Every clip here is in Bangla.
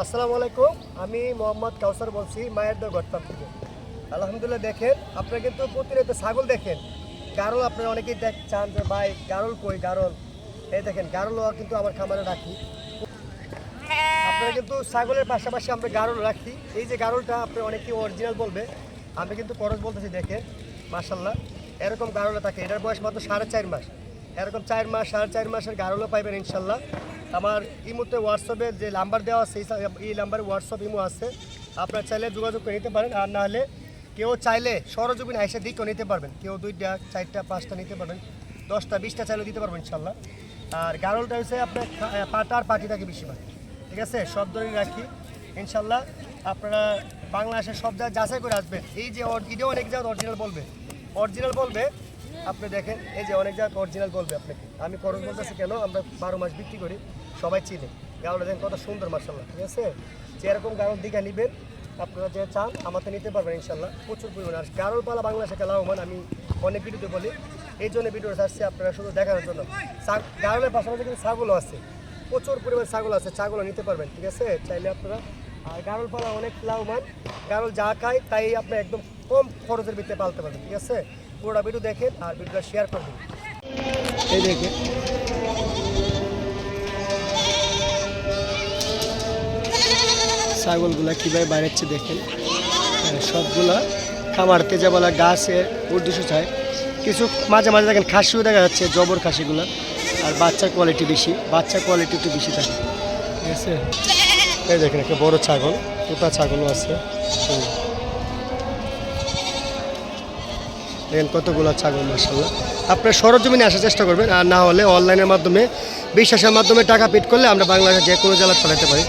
আসসালামু আলাইকুম, আমি মোহাম্মদ কাউসার বলছি, মায়ের দা গটপাম থেকে। আলহামদুলিল্লাহ দেখেন, আপনারা কিন্তু প্রতিনিয়ত ছাগল দেখেন। গারল আপনারা অনেকেই দেখ, চান যে, ভাই, গারল কই, গারল? এই দেখেন গারলও কিন্তু আমার খামারে রাখি। আপনারা কিন্তু ছাগলের পাশাপাশি আমরা গারল রাখি। এই যে গারলটা আপনি অনেকেই অরিজিনাল বলবে আমি কিন্তু খরচ বলতেছি দেখে মাসাল্লাহ এরকম গারলে থাকে। এটার বয়স মাত্র সাড়ে চার মাস। এরকম চার মাস, সাড়ে চার মাসের গারলও পাইবেন ইনশাল্লাহ আমার ইমোতে হোয়াটসঅ্যাপে যে নাম্বার দেওয়া আছে, এই নাম্বারে হোয়াটসঅ্যাপ ইমো আছে। আপনারা চাইলে যোগাযোগ করে নিতে পারেন, আর না হলে কেউ চাইলে সরজমিন এসে দিকেও নিতে পারবেন। কেউ দুইটা, চারটা, পাঁচটা নিতে পারবেন, দশটা, বিশটা চাইলে দিতে পারবেন ইনশাল্লাহ আর গারলটা হচ্ছে আপনার পাটা আর পাটি থাকে বেশিরভাগ। ঠিক আছে? সব ধরনের রাখি ইনশাল্লাহ আপনারা বাংলাদেশের সব জায়গায় যাচাই করে আসবেন। এই যে এটাও অনেক জায়গায় অরিজিনাল বলবে। অরিজিনাল বলবে, আপনি দেখেন, এই যে অনেক জায়গায় অরিজিনাল বলবে আপনাকে। আমি খরচ বলতেছি কেন? আমরা বারো মাস বিক্রি করি। সবাই চিনে। গাউটা দেখেন কত সুন্দর মার্শাল্লাহ ঠিক আছে? যে এরকম গাউল দিঘা নেবেন, আপনারা যে চান আমাকে নিতে পারবেন ইনশাল্লাহ প্রচুর পরিমাণে। আর গারল পালা বাংলাদেশে লাভবান, আমি অনেক ভিডিওতে বলি, এই জন্য ভিডিও আসছে আপনারা শুধু দেখানোর জন্য। গারলের পাশাপাশি কিন্তু ছাগলও আছে, প্রচুর পরিমাণ ছাগল আছে, ছাগলও নিতে পারবেন, ঠিক আছে? চাইলে আপনারা, আর গারল পালা অনেক লাভবান গারল যা খায় তাই আপনি একদম কম খরচের ভিতরে পালতে পারবেন, ঠিক আছে? পুরোটা ভিডিও দেখেন আর ভিডিওটা শেয়ার করে দিন। এই দেখেন। ছাগলগুলা কীভাবে বাইরেচ্ছে দেখেন। হ্যাঁ, সবগুলা খামার তেজাবালা গাছের উদ্দেশ্য চায় কিছু মাঝে মাঝে দেখেন খাসিও দেখা যাচ্ছে জবর খাসিগুলো। আর বাচ্চার কোয়ালিটি বেশি বাচ্চার কোয়ালিটি একটু বেশি থাকে। ঠিক আছে? এই দেখেন একটা বড় ছাগল তোতা ছাগলও আছে। দেখেন কতগুলো ছাগল মার্শাল্লাহ আপনার সরজমিনে আসার চেষ্টা করবেন আর না হলে অনলাইনের মাধ্যমে বিশ্বাসের মাধ্যমে টাকা পেড করলে আমরা বাংলাদেশে যে কোনো জেলা পাঠাতে পারি।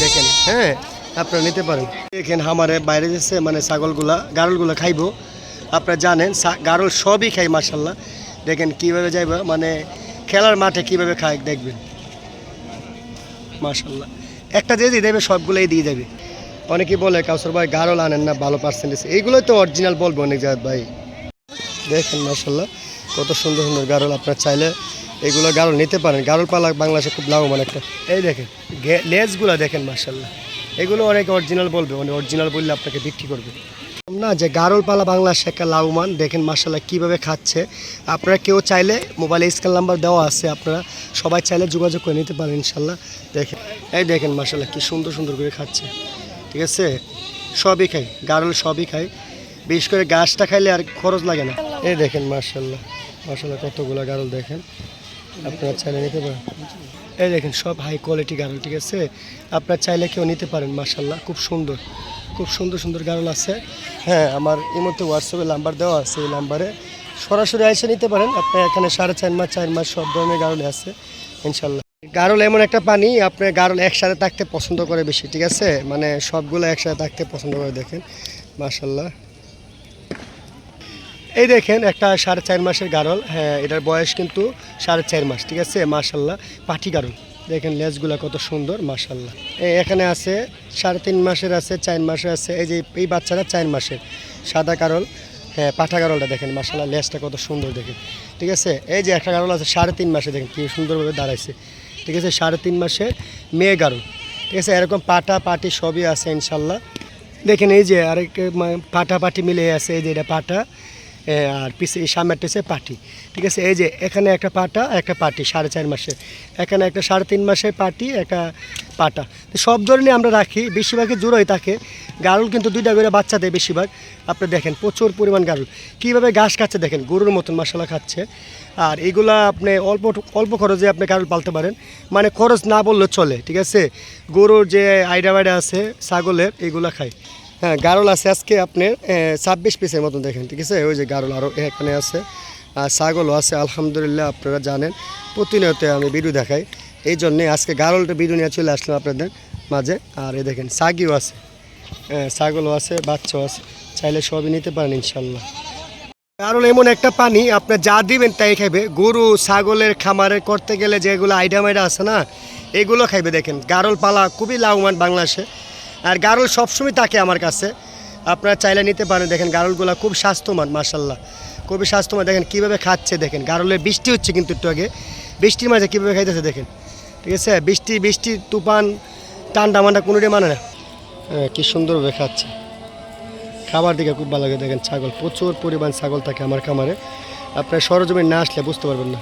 দেখেন হ্যাঁ? আপনারা নিতে পারেন। দেখেন আমারে বাইরে যেছে মানে ছাগলগুলা, গারলগুলা খাইবো। আপনারা জানেন গারল সবই খাই মার্শাল্লাহ দেখেন কীভাবে যাইব মানে খেলার মাঠে কীভাবে খায়, দেখবেন। মার্শাল্লাহ একটা দিয়ে দিয়ে দেবে, সবগুলোই দিয়ে দেবে। অনেকেই বলে, কাউসর ভাই, গারল আনেন না, ভালো পার্সেন্টেজ এইগুলোই তো অরিজিনাল বলব অনেক জায়গায়, ভাই। দেখেন মার্শাল্লাহ কত সুন্দর সুন্দর গারল আপনার চাইলে এগুলো গারল নিতে পারেন। গারল পালা বাংলাদেশে খুব লাভবান একটা। এই দেখেন লেজগুলো দেখেন মার্শাল্লাহ এগুলো অনেক অরিজিনাল বলবে মানে অরিজিনাল বললে আপনাকে বিক্রি করবে। না, যে গারল পালা বাংলাদেশে একটা লাভবান দেখেন মার্শাল্লাহ কীভাবে খাচ্ছে। আপনারা কেউ চাইলে মোবাইলে স্ক্যান নাম্বার দেওয়া আছে, আপনারা সবাই চাইলে যোগাযোগ করে নিতে পারেন ইনশাল্লাহ দেখেন, এই দেখেন মার্শাল্লাহ কী সুন্দর সুন্দর করে খাচ্ছে। ঠিক আছে? সবই খাই, গারল সবই খাই। বিশেষ করে গাছটা খাইলে আর খরচ লাগে না। এই দেখেন মার্শাল্লাহ মার্শাল্লাহ কতগুলো গারল দেখেন। আপনারা চাইলে নিতে পারেন। এই দেখেন, সব হাই কোয়ালিটি গারল ঠিক আছে? আপনারা চাইলে কেউ নিতে পারেন মার্শাল্লাহ খুব সুন্দর। খুব সুন্দর সুন্দর গারল আছে। হ্যাঁ আমার এই মধ্যে হোয়াটসঅ্যাপে নাম্বার দেওয়া আছে এই নাম্বারে সরাসরি এসে নিতে পারেন আপনার এখানে সাড়ে চার মাস চার মাস সব ধরনের গারল আছে ইনশাল্লাহ গারল এমন একটা পানি আপনার গারল একসাথে থাকতে পছন্দ করে বেশি, ঠিক আছে? মানে সবগুলো একসাথে থাকতে পছন্দ করে দেখেন মার্শাল্লাহ এই দেখেন, একটা সাড়ে চার মাসের গারল। হ্যাঁ এটার বয়স কিন্তু সাড়ে চার মাস, ঠিক আছে? মার্শাল্লাহ পাঠি গারল। দেখেন লেজগুলা কত সুন্দর মার্শাল্লাহ এখানে আছে, সাড়ে তিন মাসের আছে, চার মাসের আছে, এই যে, এই বাচ্চারা চার মাসের। সাদা গারল হ্যাঁ পাঠা গারলটা দেখেন মার্শাল্লাহ লেজটা কত সুন্দর দেখেন, ঠিক আছে? এই যে, একটা গারল আছে, সাড়ে তিন মাসে দেখেন, কি সুন্দরভাবে দাঁড়াইছে, ঠিক আছে? সাড়ে তিন মাসে মেয়ে গারল, ঠিক আছে? এরকম পাটা, পাটি সবই আছে ইনশাল্লাহ দেখেন, এই যে, আরেক পাটা, পাটি মিলে আছে, এই যে, এটা পাটা। আর পিছে সামনেরটা হচ্ছে পাটি। ঠিক আছে? এই যে, এখানে একটা পাটা, একটা পাটি, সাড়ে চার মাসে এখানে একটা সাড়ে তিন মাসের পাটি, একটা পাটা। সব ধরনের আমরা রাখি। বেশিরভাগই জোড়াই থাকে। গারুল কিন্তু দুইটা করে বাচ্চা দেয় বেশিরভাগ। আপনি দেখেন, প্রচুর পরিমাণ গারুল। কীভাবে ঘাস খাচ্ছে দেখেন, গরুর মতন মশলা খাচ্ছে। আর এগুলা আপনি অল্প অল্প খরচে আপনি গারুল পালতে পারেন। মানে খরচ না বললে চলে, ঠিক আছে? গরুর যে আইডা বাইডা আছে, ছাগলের, এগুলা খায়। হ্যাঁ গারল আছে আজকে আপনার ছাব্বিশ পিসের মতন দেখেন, ঠিক আছে? ওই যে গারল আরও এখানে আছে, আর ছাগলও আছে, আলহামদুলিল্লাহ আপনারা জানেন। প্রতিনিয়ত আমি ভিডিও দেখাই, এই জন্যে আজকে গারলটা ভিডিও নিয়ে চলে আসলাম আপনাদের মাঝে। আর এই দেখেন, সাগিও আছে ছাগলও আছে, বাচ্চাও আছে, চাইলে সবই নিতে পারেন ইনশাল্লাহ। কারণ এমন একটা পানি আপনি যা দিবেন তাই খাইবে। গরু, ছাগলের খামারে করতে গেলে যেগুলো আইডা মাইডা আছে না, এগুলো খাইবে, দেখেন। গারল পালা খুবই লাভবান বাংলাদেশে। আর গারল সবসময় থাকে আমার কাছে। আপনারা চাইলে নিতে পারেন। দেখেন গারলগুলো খুব স্বাস্থ্যমান মার্শাল্লাহ খুবই স্বাস্থ্যমান দেখেন কীভাবে খাচ্ছে দেখেন। গারলের বৃষ্টি হচ্ছে কিন্তু একটু আগে। বৃষ্টির মাঝে কীভাবে খাইতেছে দেখেন। ঠিক আছে? বৃষ্টি বৃষ্টি তুফান টান্ডা মান্ডা কোনোটাই মানে না। হ্যাঁ, কি সুন্দরভাবে খাচ্ছে। খাবার দিকে খুব ভালো লাগে। দেখেন ছাগল প্রচুর পরিমাণ ছাগল থাকে আমার খামারে। আপনার সরজমিন না আসলে বুঝতে পারবেন না।